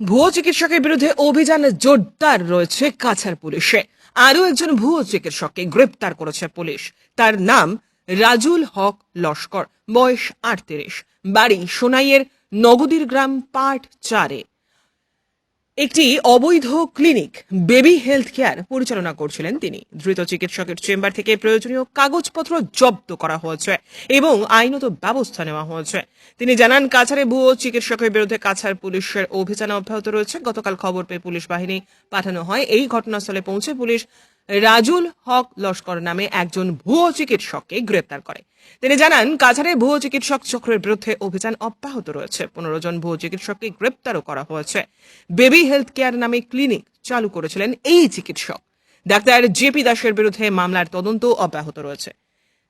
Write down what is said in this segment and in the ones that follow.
ভুয়ো চিকিৎসকের বিরুদ্ধে অভিযান জোরদার রয়েছে কাছাড় পুলিশে। আরও একজন ভুয়ো চিকিৎসককে গ্রেপ্তার করেছে পুলিশ। তার নাম রাজুল হক লস্কর, বয়স আটত্রিশ, বাড়ি সোনাইয়ের নগদীর গ্রাম পাট চারে। একটি অবৈধ ক্লিনিক, বেবি হেলথ কেয়ার পরিচালনা করছিলেন তিনি। ধৃত চিকিৎসকের চেম্বার থেকে প্রয়োজনীয় কাগজপত্র জব্দ করা হয়েছে এবং আইনত ব্যবস্থা নেওয়া হয়েছে। তিনি জানান কাছারে ভুয়ো চিকিৎসকের বিরুদ্ধে কাছার পুলিশের অভিযান অব্যাহত রয়েছে। গতকাল খবর পেয়ে পুলিশ বাহিনী পাঠানো হয়। এই ঘটনাস্থলে পৌঁছে পুলিশ রাজুল হক লস্কর নামে একজন ভুয়ো চিকিৎসককে গ্রেপ্তার করে। তিনি জানান, কাছাড়ে ভুয়ো চিকিৎসক চক্রের বিরুদ্ধে অভিযান অব্যাহত রয়েছে। পনেরো জন ভুয়ো চিকিৎসককে গ্রেপ্তারও করা হয়েছে। বেবি হেলথ কেয়ার নামে ক্লিনিক চালু করেছিলেন এই চিকিৎসক। ডাক্তার জেপি দাসের বিরুদ্ধে মামলার তদন্ত অব্যাহত রয়েছে।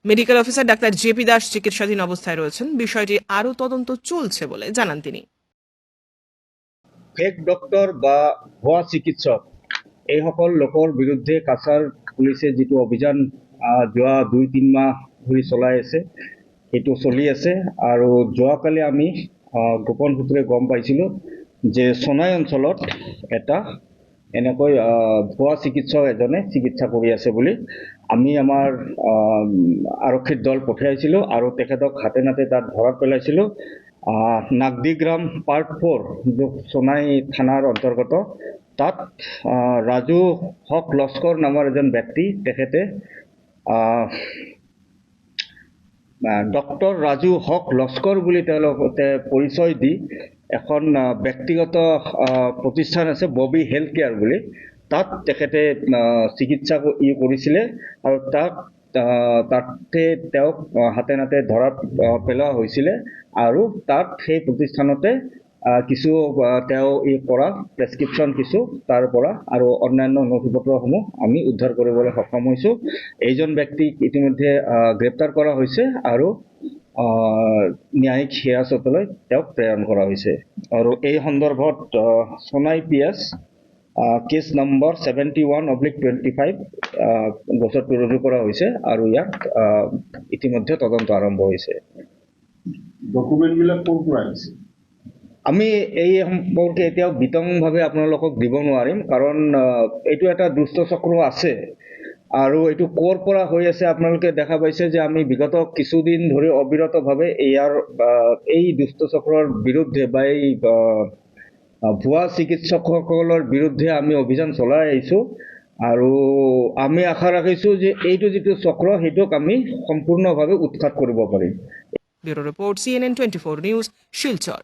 Medical officer doctor JP Das চিকিৎসাধীন অবস্থায় রয়েছেন। বিষয়টি আরও তদন্ত চলছে বলে জানান তিনি। ফেক ডক্টর বা ভুয়া চিকিৎসক এইসকল লোকৰ বিৰুদ্ধে কাছাৰ পুলিচে যিটো অভিযান যোৱা দুই, তিনি মাহ ধৰি চলাই আছে, সেইটো চলি আছে আৰু যোৱাকালি আমি গোপন সূত্ৰে গম পাইছিলোঁ যে সোণাই অঞ্চলত এটা এনেকৈ ভুৱা চিকিৎসক এজনে চিকিৎসা কৰি আছে বুলি আমি আমাৰ আৰক্ষীৰ দল পঠিয়াইছিলোঁ আৰু তেখেতক হাতে নাতে তাত ধৰাত পেলাইছিলোঁ। নাগদিগ্ৰাম পাৰ্ট ফ'ৰ সোণাই থানাৰ অন্তৰ্গত তাত ৰাজু হক লস্কৰ নামৰ এজন ব্যক্তি তেখেতে ডক্টৰ ৰাজু হক লস্কৰ বুলি তেওঁলোকে পৰিচয় দি এখন ব্যক্তিগত প্ৰতিষ্ঠান আছে ববি হেল্থ কেয়াৰ বুলি। তাত তেখেতে চিকিৎসা ই কৰিছিলে আৰু তাক তাতে তেওঁক হাতে নাতে আহ, পেলোৱা হৈছিলে আৰু তাত সেই প্ৰতিষ্ঠানতে কিছু তেওঁ ই কৰা প্ৰেছক্ৰিপশ্যন কিছু তাৰ পৰা আৰু অন্যান্য নথি পত্ৰসমূহ আমি উদ্ধাৰ কৰিবলৈ সক্ষম হৈছোঁ। এইজন ব্যক্তিক ইতিমধ্যে গ্ৰেপ্তাৰ কৰা হৈছে আৰু ন্যায়িক হিৰাচতলৈ তেওঁক প্ৰেৰণ কৰা হৈছে। আৰু এই সন্দৰ্ভত Sonai P S case number seventy one oblique twenty five গোচৰটো ৰুজু কৰা হৈছে আৰু আহ, ইতিমধ্যে তদন্ত আৰম্ভ হৈছে। ডকুমেণ্টবিলাক ক'ৰ পৰা আহিছে? আমি এই সম্পৰ্কে এতিয়াও বিতংভাৱে আপোনালোকক দিব নোৱাৰিম, কাৰণ এইটো এটা দুষ্ট চক্ৰ আছে। আৰু এইটো ক'ৰ পৰা হৈ আছে আপোনালোকে দেখা পাইছে যে আমি বিগত কিছুদিন ধৰি অবিৰতভাৱে ইয়াৰ এই দুষ্ট চক্ৰৰ বিৰুদ্ধে বা এই ভুৱা চিকিৎসকসকলৰ বিৰুদ্ধে আমি অভিযান চলাই আহিছোঁ। আৰু আমি আশা ৰাখিছোঁ যে এইটো যিটো চক্ৰ, সেইটোক আমি সম্পূৰ্ণভাৱে উৎখাত কৰিব পাৰিম। Bureau report CNN twenty four news Silchar